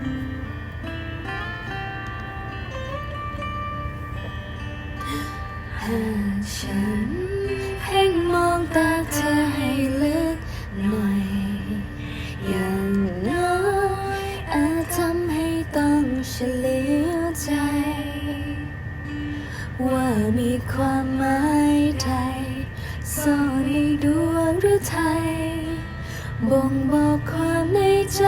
หากฉันเพ่งมองตาเธอให้ลึกหน่อย อย่างน้อยอาจทำให้ต้องเฉลียวใจ ว่ามีความหมายใดซ่อนในดวงหรือไทยบ่งบอกความในใจ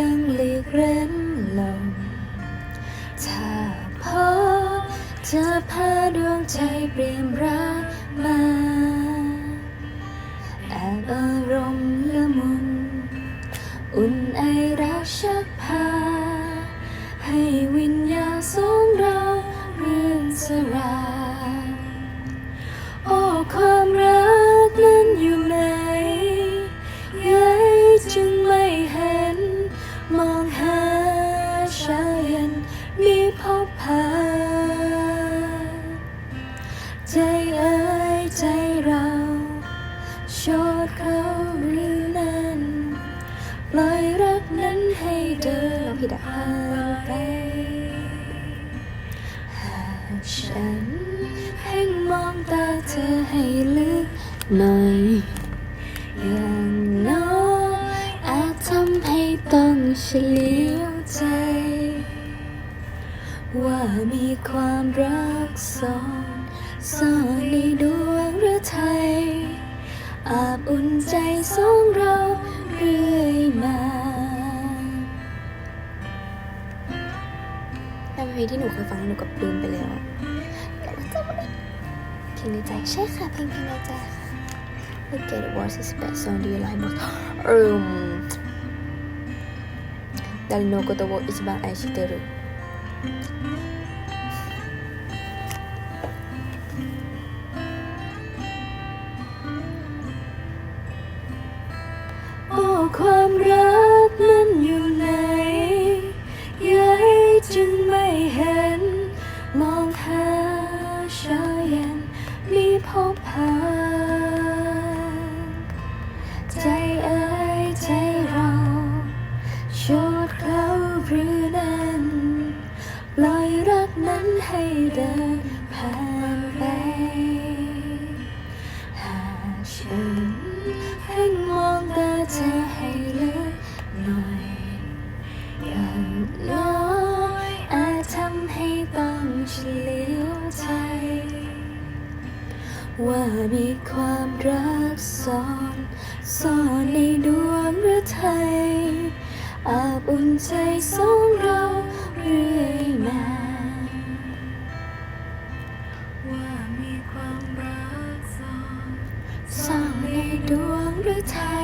ยังหลีกเร้นลงถ้าพบจะพาดวงใจเปลี่ยนรักมาแอบอารมณ์ละมุน อุ่นไอรักชัก มีพบพาใจเอ่ยใจเราชดเขาหรือนั้น ปล่อยรักนั้นให้เดินผ่านไปหากฉันเพ่งมองตาเธอให้ลึกหน่อยอย่างน้อยอาจทำให้ต้องเฉลียวใจ ว่ามีความรักซ่อนซ่อนในดวงฤทัยอาบอุ่นใจสองเราเรื่อยมาแต่เพลงที่หนูเคยฟังหนูกับลืมไปแล้วแต่ว่จะไม่เพลงในใจใช่ค่ะเพลงเพลในใจค่ะ Forget what is best song do you like most um ดันโนโกโตโวอิชิบันไอชิเตรุ โอ้ความรัก รักนั้นให้เดินผ่านไป หากฉันให้มองตาเธอให้เลึกหน่อยอย่างน้อยอาจทำให้ต้องเฉลียวใจ ว่ามีความรักซ่อนซ่อนในดวงหรือไทยอาบอุ่นใจสองเรา ความรักซ่อนซ่ในดวงหรือเธอ